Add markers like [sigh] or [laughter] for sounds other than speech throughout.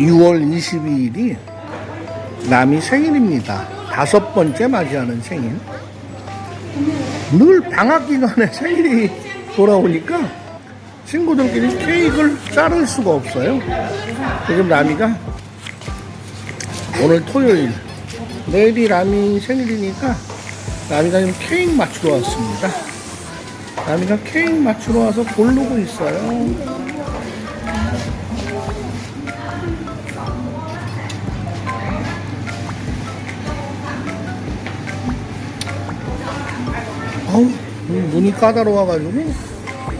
6월 22일이 남이 생일입니다. 다섯 번째 맞이하는 생일. 늘 방학 기간에 생일이 돌아오니까 친구들끼리 케이크를 자를 수가 없어요. 지금 라미가 오늘 토요일, 내일이 라미 생일이니까 라미가 지금 케이크 맞추러 왔습니다. 라미가 케이크 맞추러 와서 고르고 있어요. 눈이 까다로워가지고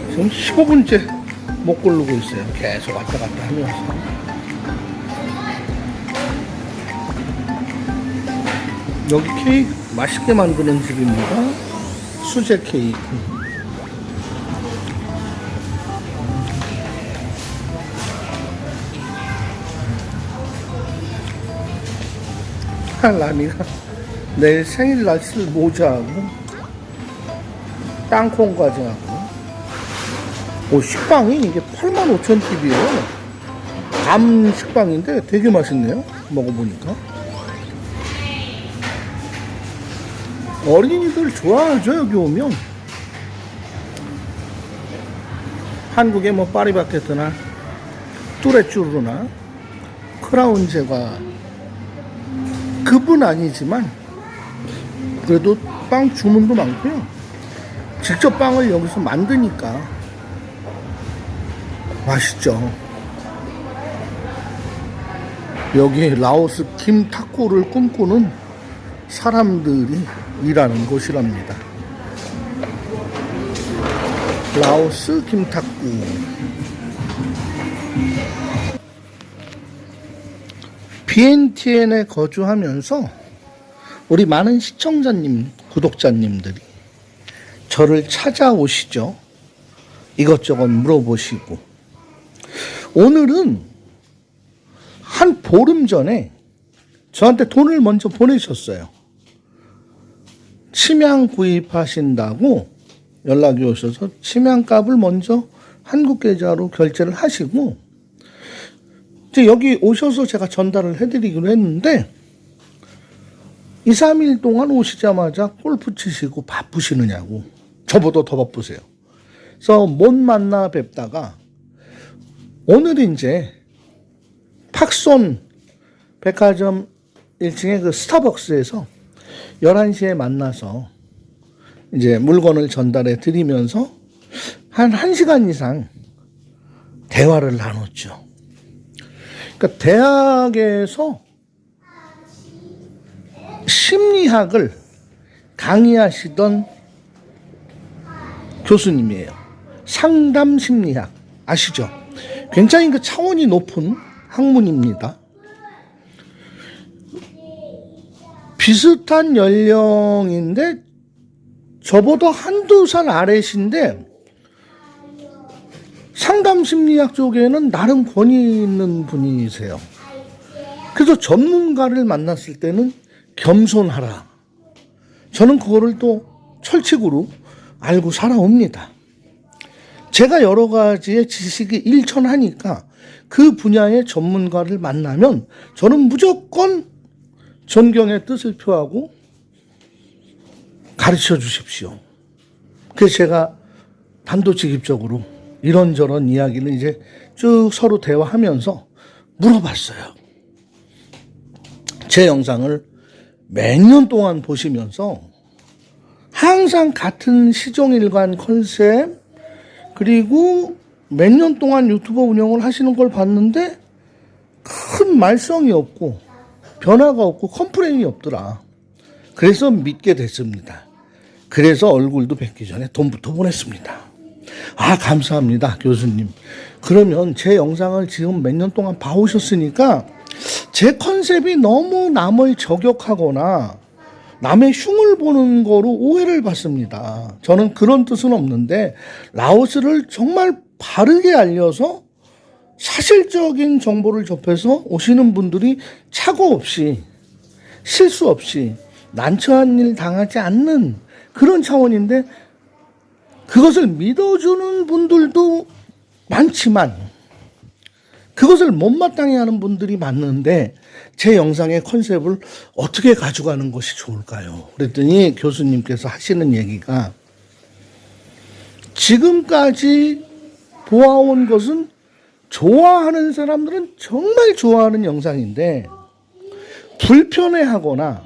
지금 15분째 못 고르고 있어요. 계속 왔다 갔다 하면서. 여기 케이크 맛있게 만드는 집입니다. 수제 케이크. 라미가 내일 생일날 쓸 모자하고 땅콩까지 하고. 오, 식빵이 이게 85,000팁이에요. 밤 식빵인데 되게 맛있네요 먹어보니까. 어린이들 좋아하죠 여기 오면? 한국에 뭐 파리바게트나 뚜레쭈르나 크라운 제과 급은 아니지만 그래도 빵 주문도 많고요 직접 빵을 여기서 만드니까 맛있죠. 여기 라오스 김타코를 꿈꾸는 사람들이 일하는 곳이랍니다. 라오스 김타쿠. 비엔티엔에 거주하면서 우리 많은 시청자님, 구독자님들이 저를 찾아오시죠. 이것저것 물어보시고. 오늘은 한 보름 전에 저한테 돈을 먼저 보내셨어요. 침향 구입하신다고 연락이 오셔서 침향값을 먼저 한국 계좌로 결제를 하시고 이제 여기 오셔서 제가 전달을 해드리기로 했는데 2, 3일 동안 오시자마자 골프 치시고 바쁘시느냐고 저보다 더 바쁘세요. 그래서 못 만나 뵙다가 오늘 이제 팍손 백화점 1층의 그 스타벅스에서 11시에 만나서 이제 물건을 전달해 드리면서 한 1시간 이상 대화를 나눴죠. 그러니까 대학에서 심리학을 강의하시던 교수님이에요. 상담 심리학 아시죠? 굉장히 그 차원이 높은 학문입니다. 비슷한 연령인데 저보다 한두 살 아래신데 상담 심리학 쪽에는 나름 권위 있는 분이세요. 그래서 전문가를 만났을 때는 겸손하라. 저는 그거를 또 철칙으로 알고 살아옵니다. 제가 여러 가지의 지식이 일천하니까 그 분야의 전문가를 만나면 저는 무조건 존경의 뜻을 표하고 가르쳐 주십시오. 그래서 제가 단도직입적으로 이런저런 이야기를 이제 쭉 서로 대화하면서 물어봤어요. 제 영상을 몇 년 동안 보시면서 항상 같은 시종일관 컨셉 그리고 몇 년 동안 유튜버 운영을 하시는 걸 봤는데 큰 말썽이 없고 변화가 없고 컴플레인이 없더라. 그래서 믿게 됐습니다. 그래서 얼굴도 뵙기 전에 돈부터 보냈습니다. 아, 감사합니다, 교수님. 그러면 제 영상을 지금 몇 년 동안 봐오셨으니까 제 컨셉이 너무 남을 저격하거나 남의 흉을 보는 거로 오해를 받습니다. 저는 그런 뜻은 없는데 라오스를 정말 바르게 알려서 사실적인 정보를 접해서 오시는 분들이 착오 없이 실수 없이 난처한 일 당하지 않는 그런 차원인데 그것을 믿어주는 분들도 많지만 그것을 못마땅해 하는 분들이 많는데 제 영상의 컨셉을 어떻게 가져가는 것이 좋을까요? 그랬더니 교수님께서 하시는 얘기가 지금까지 보아온 것은 좋아하는 사람들은 정말 좋아하는 영상인데 불편해하거나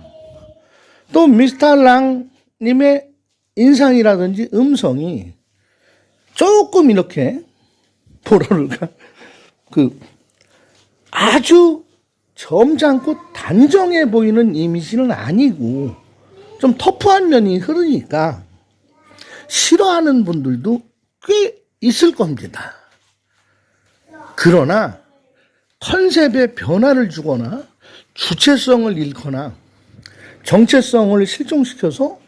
또 미스터 랑님의 인상이라든지 음성이 조금 이렇게 [laughs] 뭐라 그럴까 그 아주 점잖고 단정해 보이는 이미지는 아니고 좀 터프한 면이 흐르니까 싫어하는 분들도 꽤 있을 겁니다. 그러나 컨셉에 변화를 주거나 주체성을 잃거나 정체성을 실종시켜서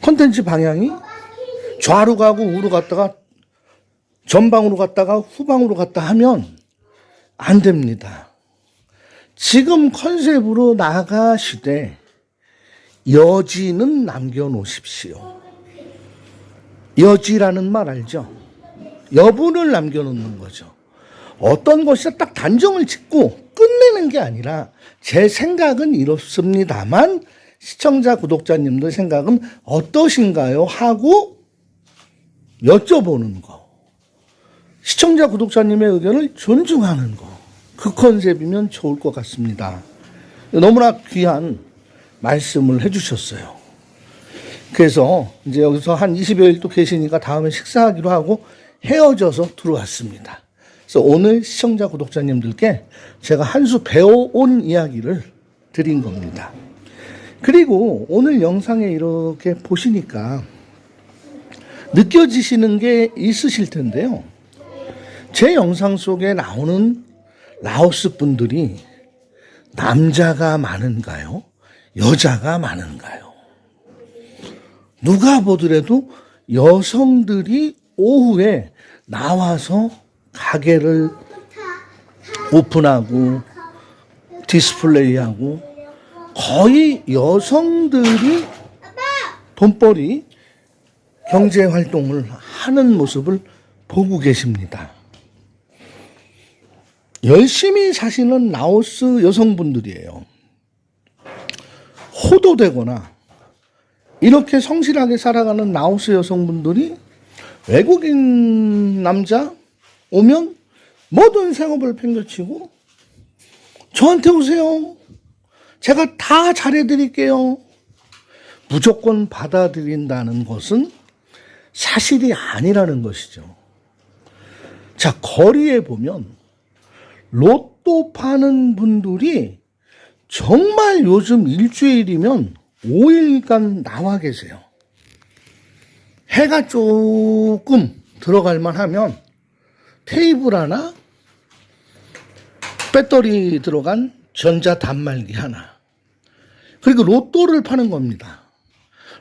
콘텐츠 방향이 좌로 가고 우로 갔다가 전방으로 갔다가 후방으로 갔다 하면 안 됩니다. 지금 컨셉으로 나가시되 여지는 남겨놓으십시오. 여지라는 말 알죠? 여분을 남겨놓는 거죠. 어떤 것이 딱 단정을 짓고 끝내는 게 아니라 제 생각은 이렇습니다만 시청자 구독자님들 생각은 어떠신가요? 하고 여쭤보는 거. 시청자 구독자님의 의견을 존중하는 거. 그 컨셉이면 좋을 것 같습니다. 너무나 귀한 말씀을 해주셨어요. 그래서 이제 여기서 한 20여일 또 계시니까 다음에 식사하기로 하고 헤어져서 들어왔습니다. 그래서 오늘 시청자 구독자님들께 제가 한 수 배워온 이야기를 드린 겁니다. 그리고 오늘 영상에 이렇게 보시니까 느껴지시는 게 있으실 텐데요. 제 영상 속에 나오는 라오스 분들이 남자가 많은가요? 여자가 많은가요? 누가 보더라도 여성들이 오후에 나와서 가게를 오픈하고 디스플레이하고 거의 여성들이 돈벌이 경제 활동을 하는 모습을 보고 계십니다. 열심히 사시는 라오스 여성분들이에요. 호도되거나 이렇게 성실하게 살아가는 라오스 여성분들이 외국인 남자 오면 모든 생업을 팽개치고 저한테 오세요. 제가 다 잘해드릴게요. 무조건 받아들인다는 것은 사실이 아니라는 것이죠. 자, 거리에 보면 로또 파는 분들이 정말 요즘 일주일이면 5일간 나와 계세요. 해가 조금 들어갈만 하면 테이블 하나, 배터리 들어간 전자 단말기 하나, 그리고 로또를 파는 겁니다.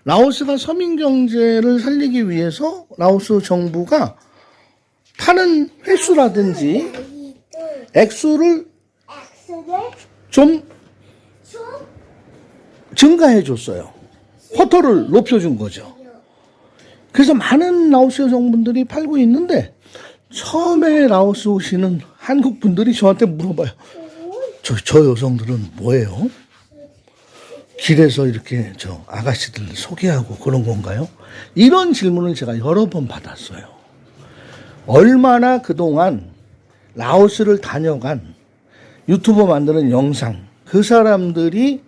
라오스가 서민 경제를 살리기 위해서 라오스 정부가 파는 횟수라든지 액수를 좀 증가해 줬어요. 호토를 높여준 거죠. 그래서 많은 라오스 여성분들이 팔고 있는데 처음에 라오스 오시는 한국 분들이 저한테 물어봐요. 저, 저 여성들은 뭐예요? 길에서 이렇게 저 아가씨들 소개하고 그런 건가요? 이런 질문을 제가 여러 번 받았어요. 얼마나 그동안 라오스를 다녀간 유튜버 만드는 영상, 그 사람들이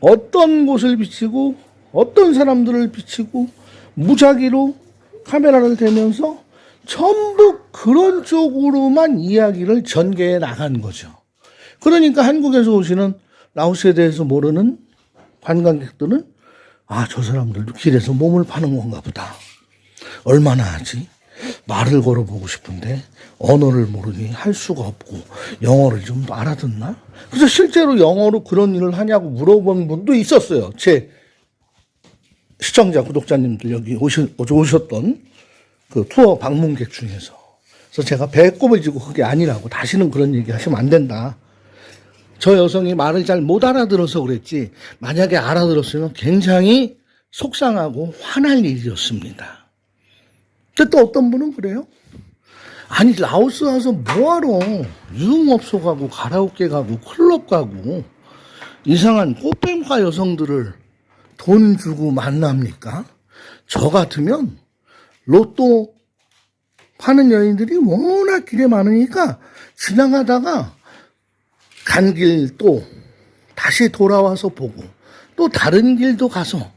어떤 곳을 비치고 어떤 사람들을 비치고 무작위로 카메라를 대면서 전부 그런 쪽으로만 이야기를 전개해 나간 거죠. 그러니까 한국에서 오시는 라오스에 대해서 모르는 관광객들은 아, 저 사람들도 길에서 몸을 파는 건가 보다. 얼마나 하지? 말을 걸어보고 싶은데 언어를 모르니 할 수가 없고 영어를 좀 알아듣나? 그래서 실제로 영어로 그런 일을 하냐고 물어본 분도 있었어요. 제 시청자 구독자님들 여기 오시, 오셨던 그 투어 방문객 중에서. 그래서 제가 배꼽을 쥐고 그게 아니라고 다시는 그런 얘기 하시면 안 된다. 저 여성이 말을 잘 못 알아들어서 그랬지 만약에 알아들었으면 굉장히 속상하고 화날 일이었습니다. 또 어떤 분은 그래요. 아니 라오스 와서 뭐하러 유흥업소 가고 가라오케 가고 클럽 가고 이상한 꽃뱀과 여성들을 돈 주고 만납니까? 저 같으면 로또 파는 여인들이 워낙 길에 많으니까 지나가다가 간 길 또 다시 돌아와서 보고 또 다른 길도 가서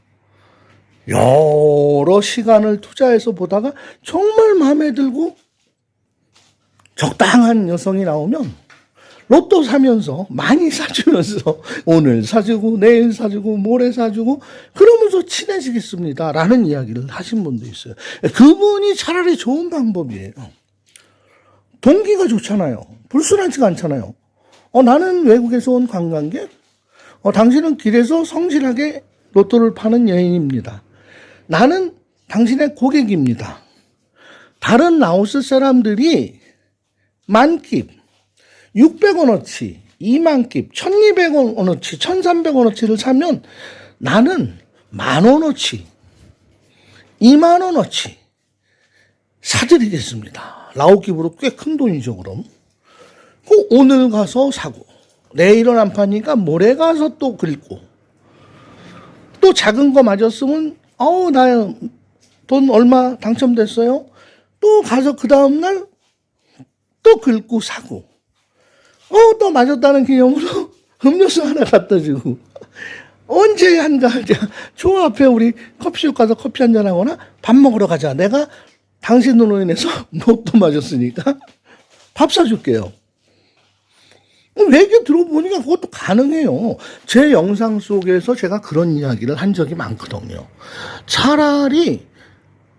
여러 시간을 투자해서 보다가 정말 마음에 들고 적당한 여성이 나오면 로또 사면서 많이 사주면서 오늘 사주고 내일 사주고 모레 사주고 그러면서 친해지겠습니다. 라는 이야기를 하신 분도 있어요. 그분이 차라리 좋은 방법이에요. 동기가 좋잖아요. 불순하지가 않잖아요. 어, 나는 외국에서 온 관광객. 어, 당신은 길에서 성실하게 로또를 파는 여인입니다. 나는 당신의 고객입니다. 다른 라오스 사람들이 만킵, 600원어치, 2만킵, 1200원어치, 1300원어치를 사면 나는 만원어치, 2만원어치 사드리겠습니다. 라오킵으로 꽤 큰 돈이죠, 그럼. 그 오늘 가서 사고, 내일은 안 파니까 모레 가서 또 긁고, 또 작은 거 맞았으면, 어우, 나 돈 얼마 당첨됐어요? 또 가서 그 다음 날 또 긁고 사고, 어, 또 맞았다는 기념으로 [laughs] 음료수 하나 갖다 주고, 언제 한가, [laughs] 저 앞에 우리 커피숍 가서 커피 한 잔 하거나 밥 먹으러 가자. 내가 당신 으로 인해서 [laughs] 로또 맞았으니까 밥 사줄게요. 얘기 들어보니까 그것도 가능해요. 제 영상 속에서 제가 그런 이야기를 한 적이 많거든요. 차라리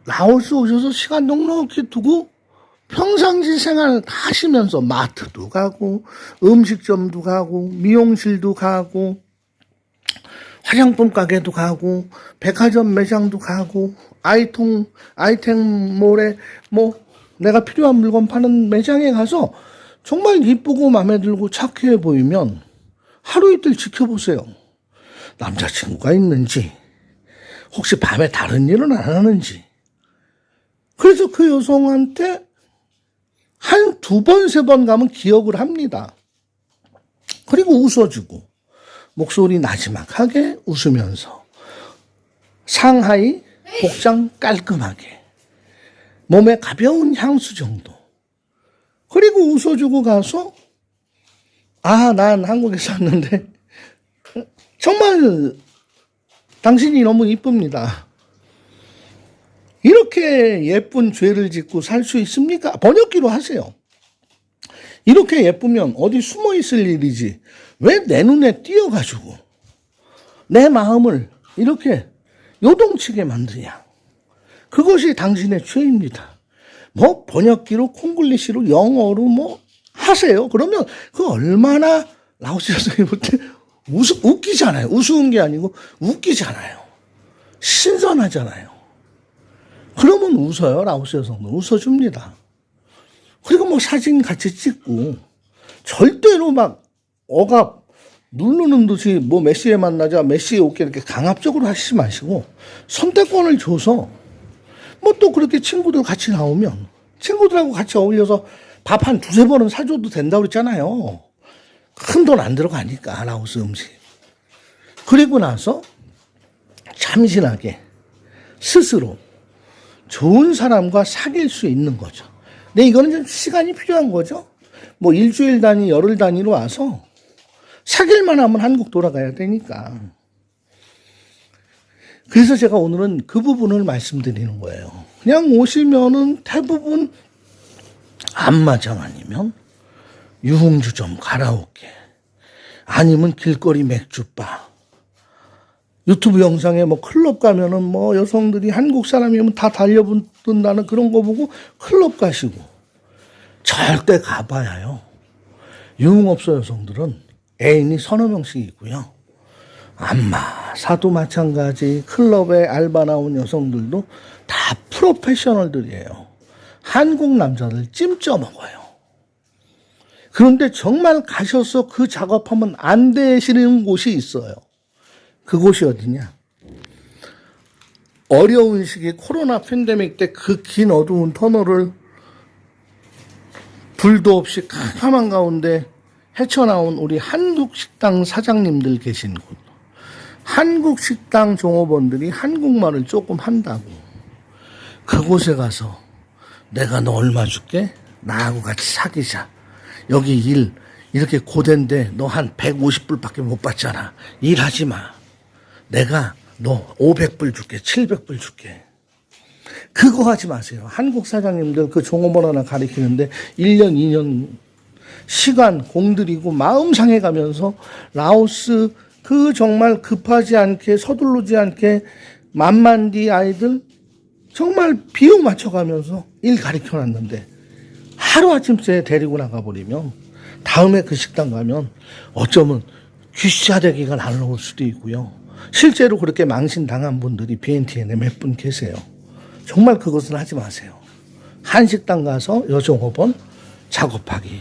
라오스 오셔서 시간 넉넉히 두고 평상시 생활 다 하시면서 마트도 가고 음식점도 가고 미용실도 가고 화장품 가게도 가고 백화점 매장도 가고 아이통 아이템몰에 뭐 내가 필요한 물건 파는 매장에 가서 정말 이쁘고 마음에 들고 착해 보이면 하루 이틀 지켜보세요. 남자친구가 있는지 혹시 밤에 다른 일은 안 하는지 그래서 그 여성한테 한 두 번, 세 번 가면 기억을 합니다. 그리고 웃어주고, 목소리 나지막하게 웃으면서, 상하이 복장 깔끔하게, 몸에 가벼운 향수 정도. 그리고 웃어주고 가서, 아, 난 한국에서 왔는데, 정말 당신이 너무 이쁩니다. 이렇게 예쁜 죄를 짓고 살 수 있습니까? 번역기로 하세요. 이렇게 예쁘면 어디 숨어 있을 일이지. 왜 내 눈에 띄어가지고 내 마음을 이렇게 요동치게 만드냐. 그것이 당신의 죄입니다. 뭐 번역기로 콩글리시로 영어로 뭐 하세요. 그러면 그 얼마나 라오스 여성이 볼때 웃기잖아요. 우스운 게 아니고 웃기잖아요. 신선하잖아요. 그러면 웃어요. 라오스 여성도 웃어줍니다. 그리고 뭐 사진 같이 찍고 절대로 막 억압 누르는 듯이 뭐 메시에 만나자 메시에 오게 이렇게 강압적으로 하시지 마시고 선택권을 줘서 뭐 또 그렇게 친구들 같이 나오면 친구들하고 같이 어울려서 밥 한 두세 번은 사줘도 된다고 그랬잖아요. 큰 돈 안 들어가니까 라오스 음식. 그리고 나서 참신하게 스스로 좋은 사람과 사귈 수 있는 거죠. 근데 이거는 좀 시간이 필요한 거죠. 뭐 일주일 단위, 열흘 단위로 와서 사귈만 하면 한국 돌아가야 되니까. 그래서 제가 오늘은 그 부분을 말씀드리는 거예요. 그냥 오시면은 대부분 안마장 아니면 유흥주점 가라오케 아니면 길거리 맥주바 유튜브 영상에 뭐 클럽 가면은 뭐 여성들이 한국 사람이면 다 달려붙는다는 그런 거 보고 클럽 가시고 절대 가봐야요. 유흥업소 여성들은 애인이 서너 명씩 있고요. 안마, 사도 마찬가지, 클럽에 알바 나온 여성들도 다 프로페셔널들이에요. 한국 남자들 찜쪄 먹어요. 그런데 정말 가셔서 그 작업하면 안 되시는 곳이 있어요. 그곳이 어디냐? 어려운 시기 코로나 팬데믹 때 그 긴 어두운 터널을 불도 없이 캄캄한 가운데 헤쳐나온 우리 한국 식당 사장님들 계신 곳. 한국 식당 종업원들이 한국말을 조금 한다고. 그곳에 가서 내가 너 얼마 줄게? 나하고 같이 사귀자. 여기 일 이렇게 고된데 너 한 150불 밖에 못 받잖아. 일하지 마. 내가 너 500불 줄게. 700불 줄게. 그거 하지 마세요. 한국 사장님들 그 종업원 하나 가리키는데 1년, 2년 시간 공들이고 마음 상해가면서 라오스 그 정말 급하지 않게 서두르지 않게 만만디 아이들 정말 비유 맞춰가면서 일 가르쳐 놨는데 하루아침새 데리고 나가버리면 다음에 그 식당 가면 어쩌면 귀샤대기가 날라올 수도 있고요. 실제로 그렇게 망신당한 분들이 BNTN에 몇 분 계세요. 정말 그것은 하지 마세요. 한식당 가서 여종업원 작업하기,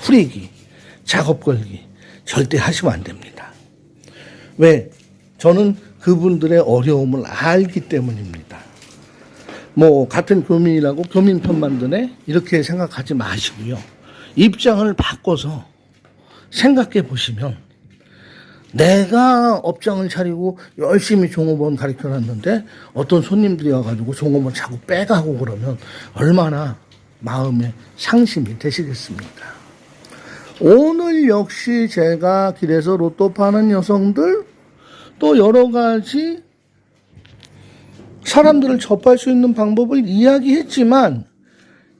후리기, 작업 걸기 절대 하시면 안 됩니다. 왜? 저는 그분들의 어려움을 알기 때문입니다. 뭐 같은 교민이라고 교민 편만 드네 이렇게 생각하지 마시고요. 입장을 바꿔서 생각해 보시면 내가 업장을 차리고 열심히 종업원 가르쳐 놨는데 어떤 손님들이 와가지고 종업원 자꾸 빼가고 그러면 얼마나 마음에 상심이 되시겠습니까? 오늘 역시 제가 길에서 로또 파는 여성들 또 여러 가지 사람들을 접할 수 있는 방법을 이야기했지만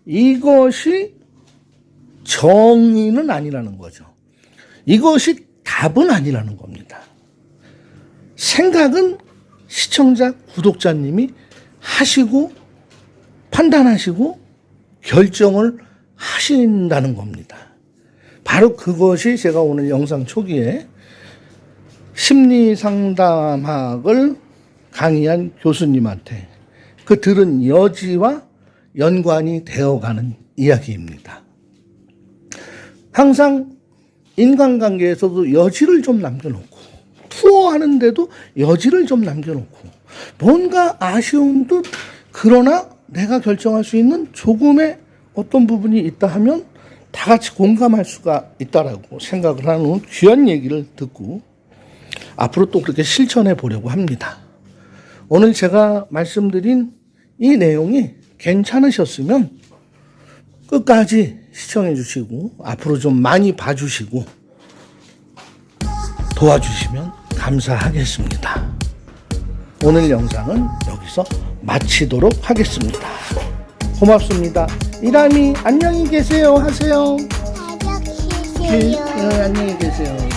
이것이 정의는 아니라는 거죠. 이것이 답은 아니라는 겁니다. 생각은 시청자, 구독자님이 하시고 판단하시고 결정을 하신다는 겁니다. 바로 그것이 제가 오늘 영상 초기에 심리 상담학을 강의한 교수님한테 그 들은 여지와 연관이 되어가는 이야기입니다. 항상 인간관계에서도 여지를 좀 남겨놓고 투어하는데도 여지를 좀 남겨놓고 뭔가 아쉬운 듯 그러나 내가 결정할 수 있는 조금의 어떤 부분이 있다 하면 다 같이 공감할 수가 있다라고 생각을 하는 귀한 얘기를 듣고 앞으로 또 그렇게 실천해 보려고 합니다. 오늘 제가 말씀드린 이 내용이 괜찮으셨으면 끝까지 시청해 주시고 앞으로 좀 많이 봐주시고 도와주시면 감사하겠습니다. 오늘 영상은 여기서 마치도록 하겠습니다. 고맙습니다. 이람이 안녕히 계세요 하세요. 가족 네. 안녕히 계세요.